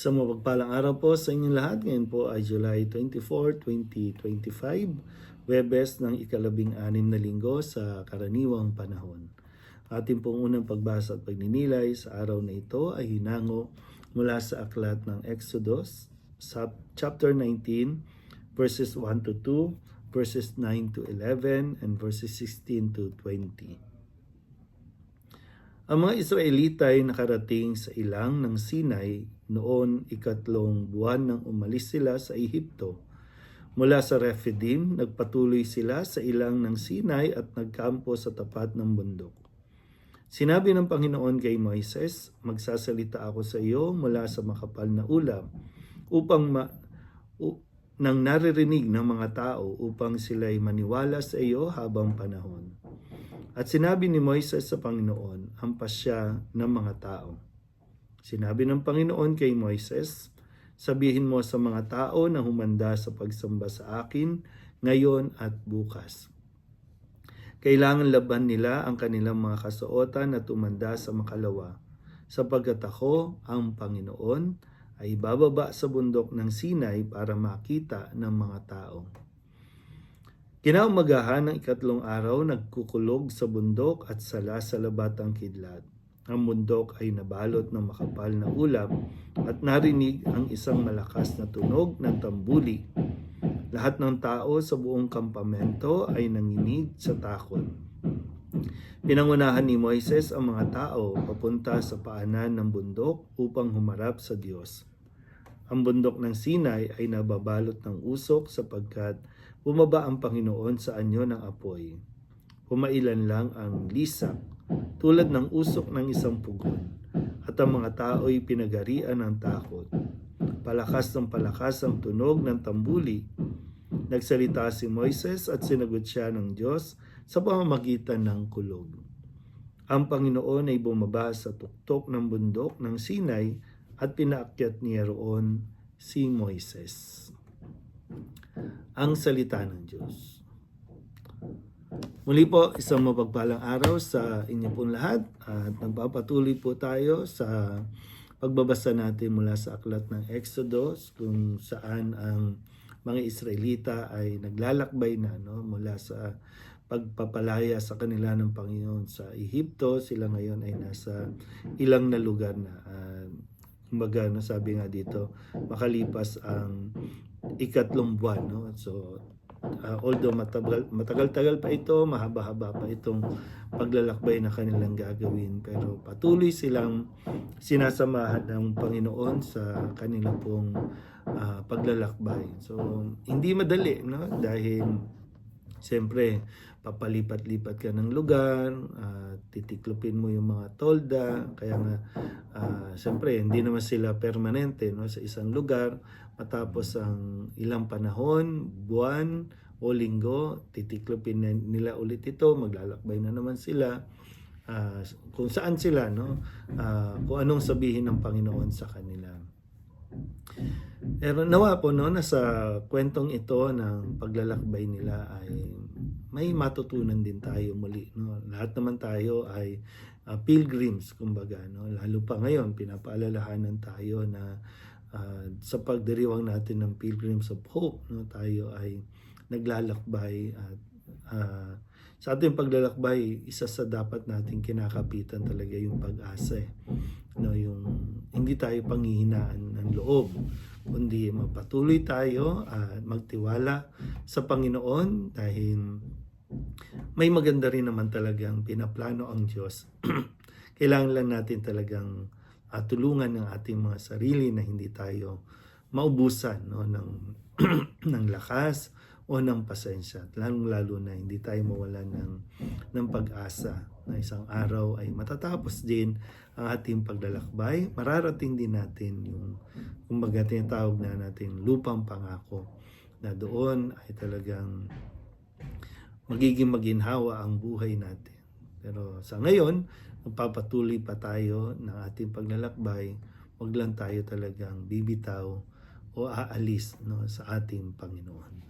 Isang mapagpalang araw po sa inyong lahat. Ngayon po ay July 24, 2025, Webes ng ikalabing anim na linggo sa karaniwang panahon. Ating pong unang pagbasa at pagninilay sa araw na ito ay hinango mula sa aklat ng Exodus, sa chapter 19, verses 1 to 2, verses 9 to 11, and verses 16 to 20. Ang mga Israelita ay nakarating sa ilang ng Sinai noon ikatlong buwan nang umalis sila sa Ehipto. Mula sa Rephidim, nagpatuloy sila sa ilang ng Sinai at nagkampo sa tapat ng bundok. Sinabi ng Panginoon kay Moises, Magsasalita ako sa iyo mula sa makapal na ulam upang ma- u- nang naririnig ng mga tao upang sila'y maniwala sa iyo habang panahon. At sinabi ni Moises sa Panginoon, hampas siya ng mga tao. Sinabi ng Panginoon kay Moises, sabihin mo sa mga tao na humanda sa pagsamba sa akin ngayon at bukas. Kailangan laban nila ang kanilang mga kasuotan at tumanda sa makalawa, sapagkat ako, ang Panginoon, ay bababa sa bundok ng Sinai para makita ng mga tao. Kinaumagahan ng ikatlong araw, nagkukulog sa bundok at sala sa labat ang kidlat. Ang bundok ay nabalot ng makapal na ulap at narinig ang isang malakas na tunog ng tambuli. Lahat ng tao sa buong kampamento ay nanginig sa takot. Pinangunahan ni Moises ang mga tao papunta sa paanan ng bundok upang humarap sa Diyos. Ang bundok ng Sinai ay nababalot ng usok sapagkat bumaba ang Panginoon sa anyo ng apoy. Pumailan lang ang lisak tulad ng usok ng isang pugon at ang mga tao'y pinagarian ng takot. Palakas ng palakas ang tunog ng tambuli. Nagsalita si Moises at sinagot siya ng Diyos sa pamamagitan ng kulog. Ang Panginoon ay bumaba sa tuktok ng bundok ng Sinai at pinaakyat niya roon si Moises. Ang salita ng Diyos. Muli po, isang mapagpalang araw sa inyo pong lahat at nagpapatuloy po tayo sa pagbabasa natin mula sa aklat ng Exodus kung saan ang mga Israelita ay naglalakbay na no, mula sa pagpapalaya sa kanila ng Panginoon sa Ehipto. Sila ngayon ay nasa ilang na lugar na. Uh, kumbaga, no, sabi nga dito, makalipas ang ikatlong buwan. No? So, uh, although matagal, matagal-tagal pa ito, mahaba-haba pa itong paglalakbay na kanilang gagawin. Pero patuloy silang sinasamahan ng Panginoon sa kanilang pong uh, paglalakbay. So, hindi madali, no? Dahil, siyempre, papalipat-lipat ka ng lugar, uh, titiklopin mo yung mga tolda, kaya nga, uh, siyempre, hindi naman sila permanente no, sa isang lugar, matapos ang ilang panahon, buwan o linggo, titiklopin nila ulit ito, maglalakbay na naman sila, uh, kung saan sila, no? Uh, kung anong sabihin ng Panginoon sa kanila. Pero nawa po no, na sa kwentong ito ng paglalakbay nila ay may matutunan din tayo muli. No? Lahat naman tayo ay uh, pilgrims, kumbaga. No? Lalo pa ngayon, pinapaalalahanan tayo na uh, sa pagdiriwang natin ng Pilgrims of Hope, no? tayo ay naglalakbay at uh, sa ating paglalakbay, isa sa dapat nating kinakapitan talaga yung pag-asa. Eh. No, yung hindi tayo panghihinaan ng loob, kundi mapatuloy tayo at magtiwala sa Panginoon dahil may maganda rin naman talagang pinaplano ang Diyos. Kailangan lang natin talagang uh, tulungan ng ating mga sarili na hindi tayo maubusan no, ng, ng lakas o ng pasensya. Lalong-lalo na hindi tayo mawala ng, ng pag-asa na isang araw ay matatapos din ang ating paglalakbay. Mararating din natin yung, kumbaga tinatawag na natin lupang pangako na doon ay talagang magiging maginhawa ang buhay natin. Pero sa ngayon, magpapatuloy pa tayo ng ating paglalakbay. Huwag lang tayo talagang bibitaw o aalis no, sa ating Panginoon.